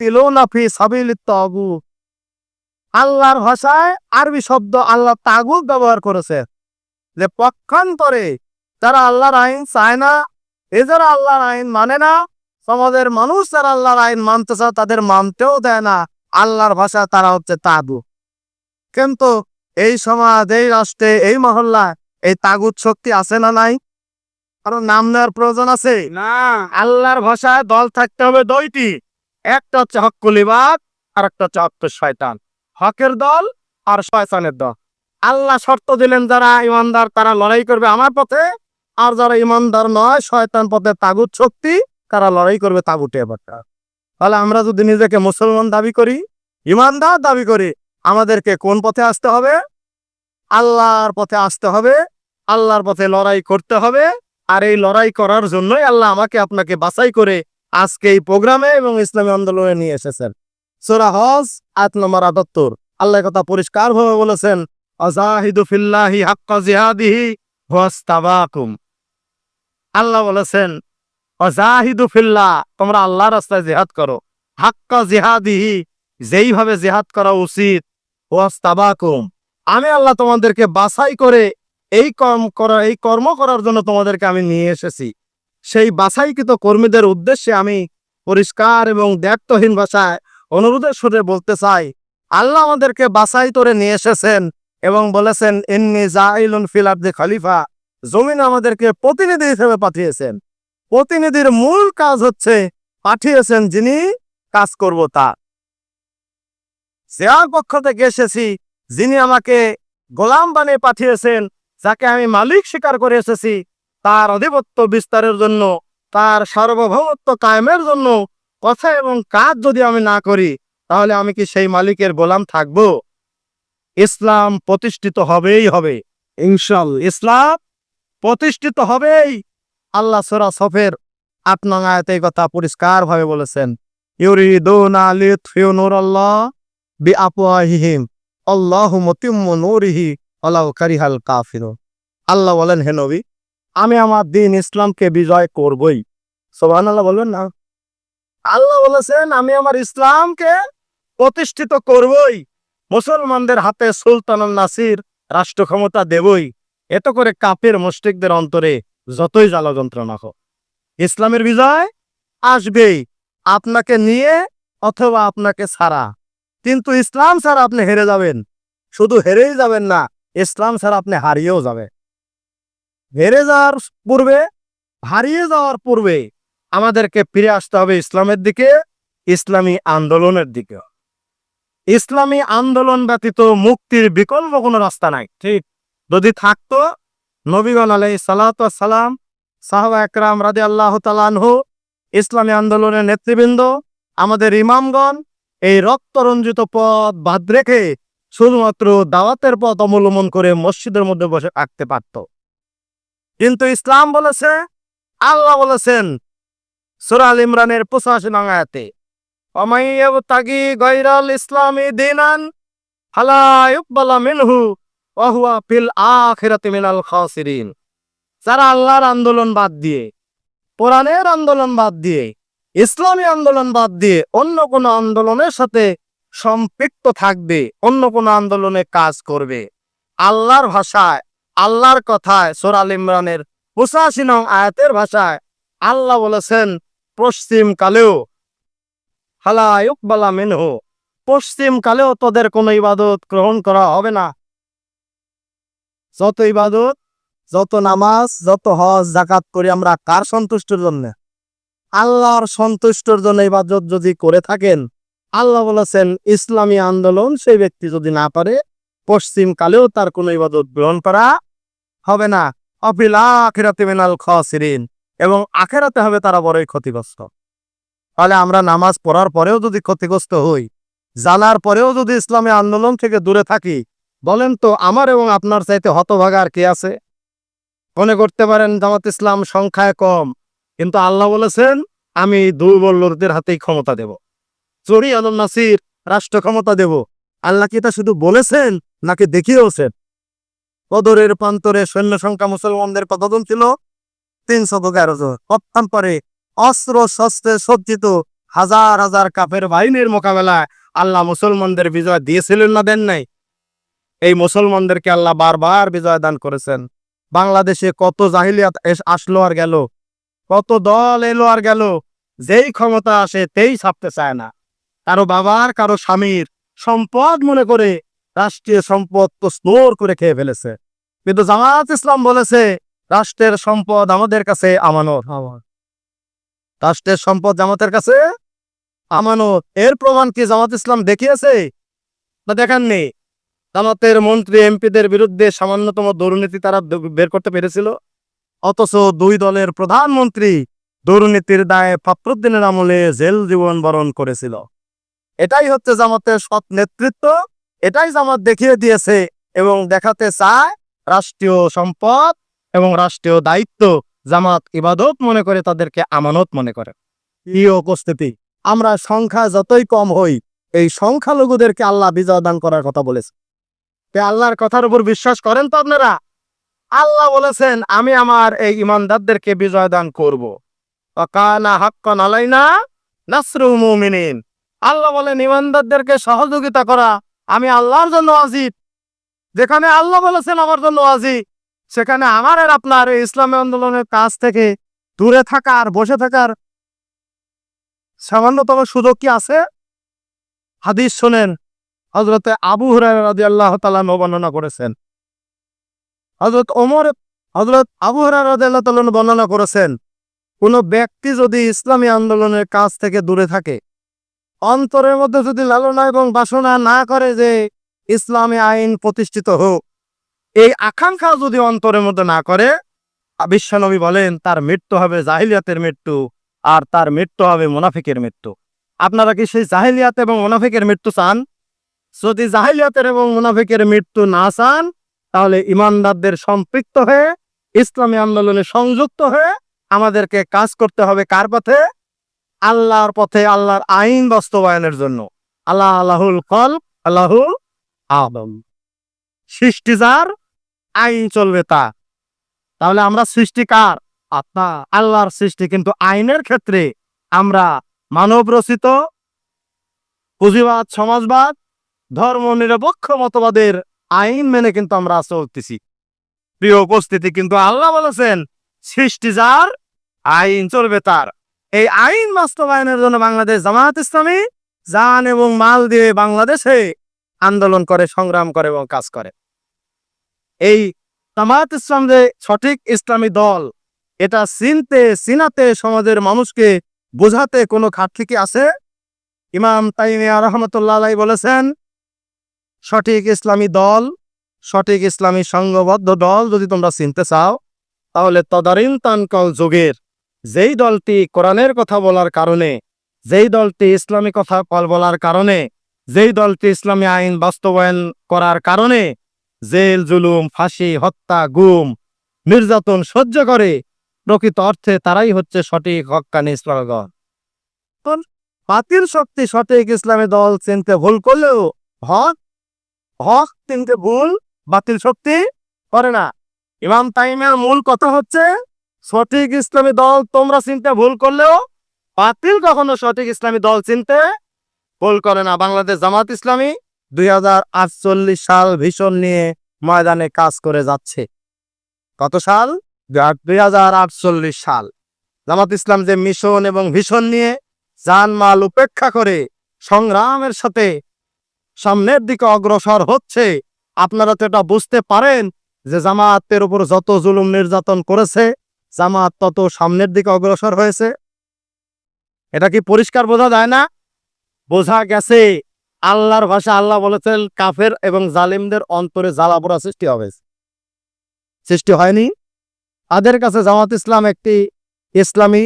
ইউকাত্তিলুনা ফি সাবিলিত তাগুত। আল্লাহর ভাষায় আরবি শব্দ আল্লাহ তাগুত ব্যবহার করেছে। যে পক্ষান্তরে যারা আল্লাহর আইন চায় না এ যারা আল্লাহর আইন মানে না সমাজের মানুষ যারা আল্লাহর আইন মানতে চায় তাদের মানতেও দেয় না। আল্লাহর ভাষা তারা হচ্ছে তাগু কিন্তু এই সমাজ এই রাষ্ট্রে এই মহল্লায় এই তাগুত শক্তি আছে না নাই? কারণ নাম নেওয়ার প্রয়োজন আছে? না। আল্লাহর ভাষায় দল থাকতে হবে দুইটি। একটা হচ্ছে হক্কুলিবাদ আর একটা হচ্ছে হক্ক শয়তান। হকের দল আর শয়তানের দল। আল্লাহ শর্ত দিলেন যারা ইমানদার তারা লড়াই করবে আমার পথে, আর যারা ইমানদার নয়, শয়তান পথে তাগুত শক্তি, তারা লড়াই করবে তাগুটে ব্যাপারটা তাহলে আমরা যদি নিজেকে মুসলমান দাবি করি, ইমানদার দাবি করি, আমাদেরকে কোন পথে আসতে হবে? আল্লাহর পথে আসতে হবে, আল্লাহর পথে লড়াই করতে হবে, আর এই লড়াই করার জন্যই আল্লাহ আমাকে আপনাকে বাছাই করে আজকে এই প্রোগ্রামে এবং ইসলামী আন্দোলনে নিয়ে এসেছেন। সোরা হজ আট নম্বর আটাত্তর। আল্লাহ কথা পরিষ্কার ভাবে বলেছেন আল্লাহ বলেছেন অজাহিদু তোমরা আল্লাহ রাস্তায় জেহাদ করো। হাক্কা জিহাদিহি, যেইভাবে জেহাদ করা উচিত হুয়াস্তাবাকুম আমি আল্লাহ তোমাদেরকে বাছাই করে এই কর্ম করা, এই কর্ম করার জন্য তোমাদেরকে আমি নিয়ে এসেছি। সেই বাছাইকৃত কর্মীদের উদ্দেশ্যে আমি পরিষ্কার এবং দ্ব্যর্থহীন ভাষায় অনুরোধের সুরে বলতে চাই। আল্লাহ আমাদেরকে বাছাই করে নিয়ে এসেছেন এবং বলেছেন, ইন্নি জাইলুন ফিল আরদি খলিফা। জমিন আমাদেরকে প্রতিনিধি হিসেবে পাঠিয়েছেন। প্রতিনিধির মূল কাজ হচ্ছে পাঠিয়েছেন যিনি কাজ করব তা। যার পক্ষ থেকে এসেছি, যিনি আমাকে গোলাম বানিয়ে পাঠিয়েছেন, যাকে আমি মালিক স্বীকার করে এসেছি তার আধিপত্য বিস্তারের জন্য, তার সার্বভৌমত্ব কায়েমের জন্য কথা এবং কাজ যদি আমি না করি, তাহলে আমি কি সেই মালিকের গোলাম থাকব? ইসলাম প্রতিষ্ঠিত হবেই হবে। ইনশাল ইসলাম প্রতিষ্ঠিত হবেই। আল্লাহ সরা সফের আট নং আয়াতে কথা পরিষ্কার ভাবে বলেছেন কারিহাল আল্লাহ বলেন, হে নবী আমি আমার দিন ইসলামকে বিজয় করবই। সুবহানাল্লাহ বলবেন না? আল্লাহ বলেছেন, আমি আমার ইসলামকে প্রতিষ্ঠিত করবই। মুসলমানদের হাতে সুলতানুল নাসির রাষ্ট্র ক্ষমতা দেবই। এত করে কাপের মুশরিকদের অন্তরে যতই জ্বালা যন্ত্রণা হোক। ইসলামের বিজয় আসবেই, আপনাকে নিয়ে অথবা আপনাকে ছাড়া। কিন্তু ইসলাম ছাড়া আপনি হেরে যাবেন। শুধু হেরেই যাবেন না, ইসলাম ছাড়া আপনি হারিয়েও যাবে হেরে যাওয়ার পূর্বে, হারিয়ে যাওয়ার পূর্বে আমাদেরকে ফিরে আসতে হবে ইসলামের দিকে, ইসলামী আন্দোলনের দিকে। ইসলামী আন্দোলন ব্যতীত মুক্তির বিকল্প কোনো রাস্তা নাই। ঠিক যদি থাকতো, নবীগণ আলাই সালাম, সাহবা একরাম রাদে আল্লাহ তালানহু ইসলামী আন্দোলনের নেতৃবৃন্দ, আমাদের ইমামগণ, এই রক্তরঞ্জিত পথ বাদ রেখে শুধুমাত্র দাওয়াতের পথ অবলম্বন করে মসজিদের মধ্যে বসে থাকতে পারত। কিন্তু ইসলাম বলেছে, আল্লাহ বলেছেন সুরাল ইমরানের পঁচাশি গৈরাল ইসলামী মিনাল যারা আল্লাহর আন্দোলন বাদ দিয়ে আন্দোলন বাদ দিয়ে, ইসলামী আন্দোলন বাদ দিয়ে অন্য কোনো আন্দোলনের সাথে সম্পৃক্ত থাকবে, অন্য কোনো আন্দোলনে কাজ করবে, আল্লাহর ভাষায় আল্লাহর কথায় সোরাল ইমরানের পঁচাশি নং আয়াতের ভাষায় আল্লাহ বলেছেন, পশ্চিম কালেও হালায়ুক বালা মিনহু, পশ্চিম কালেও তোদের কোনো ইবাদত গ্রহণ করা হবে না। যত ইবাদত, যত নামাজ, যত হজ জাকাত করি আমরা কার সন্তুষ্টির জন্য? আল্লাহর সন্তুষ্টর জন্য ইবাদত যদি করে থাকেন, আল্লাহ বলেছেন, ইসলামী আন্দোলন সেই ব্যক্তি যদি না পারে, পশ্চিম কালেও তার কোনো ইবাদত গ্রহণ করা হবে না। অফিল আখেরাতে মিনাল খাসিরিন। এবং আখেরাতে হবে তারা বড়ই ক্ষতিগ্রস্ত। তাহলে আমরা নামাজ পড়ার পরেও যদি ক্ষতিগ্রস্ত হই, জানার পরেও যদি ইসলামী আন্দোলন থেকে দূরে থাকি, বলেন তো আমার এবং আপনার চাইতে হতভাগা আর কে আছে? মনে করতে পারেন জামাত ইসলাম সংখ্যায় কম। কিন্তু আল্লাহ বলেছেন, আমি দুর্বল লোকদের হাতেই ক্ষমতা দেব। চরি আলম নাসির, রাষ্ট্র ক্ষমতা দেব। আল্লাহ কি এটা শুধু বলেছেন নাকি দেখিয়েওছেন? কদরের প্রান্তরে সৈন্য সংখ্যা মুসলমানদের কতজন ছিল তিনশত তেরো জন। পরে অস্ত্র, শস্ত্রে সজ্জিত হাজার হাজার কাপের বাহিনীর মোকাবেলায় আল্লাহ মুসলমানদের বিজয় দিয়েছিলেন না দেন নাই? এই মুসলমানদেরকে আল্লাহ বারবার বিজয় দান করেছেন। বাংলাদেশে কত জাহিলিয়াত আসলো আর গেল? কত দল এলো আর গেল? যেই ক্ষমতা আসে তেই ছাপতে চায় না। কারও বাবার, কারও স্বামীর সম্পদ মনে করে রাষ্ট্রীয় সম্পদ তো স্টোর করে খেয়ে ফেলেছে। কিন্তু জামাত ইসলাম বলেছে, রাষ্ট্রের সম্পদ আমাদের কাছে আমানত। রাষ্ট্রের সম্পদ জামাতের কাছে আমানত। এর প্রমাণ কি জামাত ইসলাম দেখিয়েছে? না দেখাননি। জামাতের মন্ত্রী, এমপিদের বিরুদ্ধে সামান্যতম দুর্নীতি তারা বের করতে পেরেছিল। অথচ দুই দলের প্রধানমন্ত্রী দুর্নীতির দায়ে ফখরুদ্দিনের আমলে জেল জীবন বরণ করেছিল। এটাই হচ্ছে জামাতের সৎ নেতৃত্ব। এটাই জামাত দেখিয়ে দিয়েছে এবং দেখাতে চায় রাষ্ট্রীয় সম্পদ এবং রাষ্ট্রীয় দায়িত্ব জামাত ইবাদত মনে করে, তাদেরকে আমানত মনে করে। প্রিয় উপস্থিতি, আমরা সংখ্যা যতই কম হই, এই সংখ্যালঘুদেরকে আল্লাহ বিজয় দান করার কথা বলেছে। আল্লাহর কথার উপর বিশ্বাস করেন তো আপনারা? আল্লাহ বলেছেন, আমি আমার এই ইমানদারদেরকে বিজয় দান করব। কানা হাক্কান আলাইনা নাসরুল মুমিনিন। আল্লাহ বলেন, ইমানদারদেরকে সহযোগিতা করা আমি আল্লাহর জন্য আজিব যেখানে আল্লাহ বলেছেন আমার জন্য আজিব সেখানে আমার আর আপনার ইসলামী আন্দোলনের কাজ থেকে দূরে থাকার, বসে থাকার সামান্যতম সুযোগ কি আছে? হাদিস শোনেন হজরতে আবু হুরায়রা আল্লাহ তাআলা বর্ণনা করেছেন। হজরত ওমর হজরত আবু হুরায়রা রাদিয়াল্লাহু তাআলা বর্ণনা করেছেন, কোন ব্যক্তি যদি ইসলামী আন্দোলনের কাজ থেকে দূরে থাকে অন্তরের মধ্যে যদি লালনা এবং বাসনা না করে যে ইসলামী আইন প্রতিষ্ঠিত হোক, এই আকাঙ্ক্ষা যদি অন্তরের মধ্যে না করে, বিশ্বনবী বলেন, তার মৃত্যু হবে জাহিলিয়াতের মৃত্যু আর তার মৃত্যু হবে মুনাফিকের মৃত্যু। আপনারা কি সেই জাহিলিয়াত এবং মুনাফিকের মৃত্যু চান? যদি জাহিলিয়াতের এবং মুনাফিকের মৃত্যু না চান, তাহলে ইমানদারদের সম্পৃক্ত হয়ে, ইসলামী আন্দোলনে সংযুক্ত হয়ে আমাদেরকে কাজ করতে হবে কার পথে? আল্লাহর পথে আল্লাহর আইন বাস্তবায়নের জন্য। আল্লাহ আল্লাহুল কল আল্লাহুল আদম। সৃষ্টি যার, আইন চলবে তা তাহলে আমরা সৃষ্টিকার আত্মা। আল্লাহর সৃষ্টি কিন্তু আইনের ক্ষেত্রে আমরা মানব রচিত পুঁজিবাদ, সমাজবাদ ধর্ম নিরপেক্ষ মতবাদের আইন মেনে কিন্তু আমরা চলতেছি। প্রিয় উপস্থিতি কিন্তু আল্লাহ বলেছেন, সৃষ্টি যার, আইন চলবে তার। এই আইন বাস্তবায়নের জন্য বাংলাদেশ জামায়াত ইসলামী জান এবং মাল দিয়ে বাংলাদেশে আন্দোলন করে, সংগ্রাম করে এবং কাজ করে। এই জামায়াত ইসলাম যে সঠিক ইসলামী দল, এটা চিনতে, চিনাতে সমাজের মানুষকে বোঝাতে কোনো ঘাটতি কি আছে? ইমাম তাইমিয়া রহমতুল্লাহ বলেছেন, সঠিক ইসলামী দল, সঠিক ইসলামী সংঘবদ্ধ দল যদি তোমরা চিনতে চাও, তাহলে তদারিন তানকল যুগের যেই দলটি কোরআনের কথা বলার কারণে, যেই দলটি ইসলামী কথা বলার কারণে, যেই দলটি ইসলামী আইন বাস্তবায়ন করার কারণে জেল, জুলুম, ফাঁসি, হত্যা, গুম, নির্যাতন সহ্য করে, প্রকৃত অর্থে তারাই হচ্ছে সঠিক হক্কানি ইসলামী দল বাতিল শক্তি সঠিক ইসলামী দল চিনতে ভুল করলেও হক হক চিনতে ভুল, বাতিল শক্তি করে না। ইমাম তাইমের মূল কথা হচ্ছে সঠিক ইসলামী দল তোমরা চিনতে ভুল করলেও বাতিল কখনো সঠিক ইসলামী দল চিনতে ভুল করে না। বাংলাদেশ জামাত ইসলামী দুই সাল ভীষণ নিয়ে ময়দানে কাজ করে যাচ্ছে। কত সাল দুই সাল জামাত ইসলাম যে মিশন এবং ভীষণ নিয়ে জানমাল উপেক্ষা করে সংগ্রামের সাথে সামনের দিকে অগ্রসর হচ্ছে, আপনারা তো এটা বুঝতে পারেন যে জামাতের উপর যত জুলুম নির্যাতন করেছে জামাত তত সামনের দিকে অগ্রসর হয়েছে। এটা কি পরিষ্কার বোঝা যায় না? বোঝা গেছে আল্লাহর ভাষা আল্লাহ বলেছেন, কাফের এবং জালিমদের অন্তরে জ্বালাপোড়া সৃষ্টি হবে। সৃষ্টি হয়নি। তাদের কাছে জামাত ইসলাম একটি ইসলামী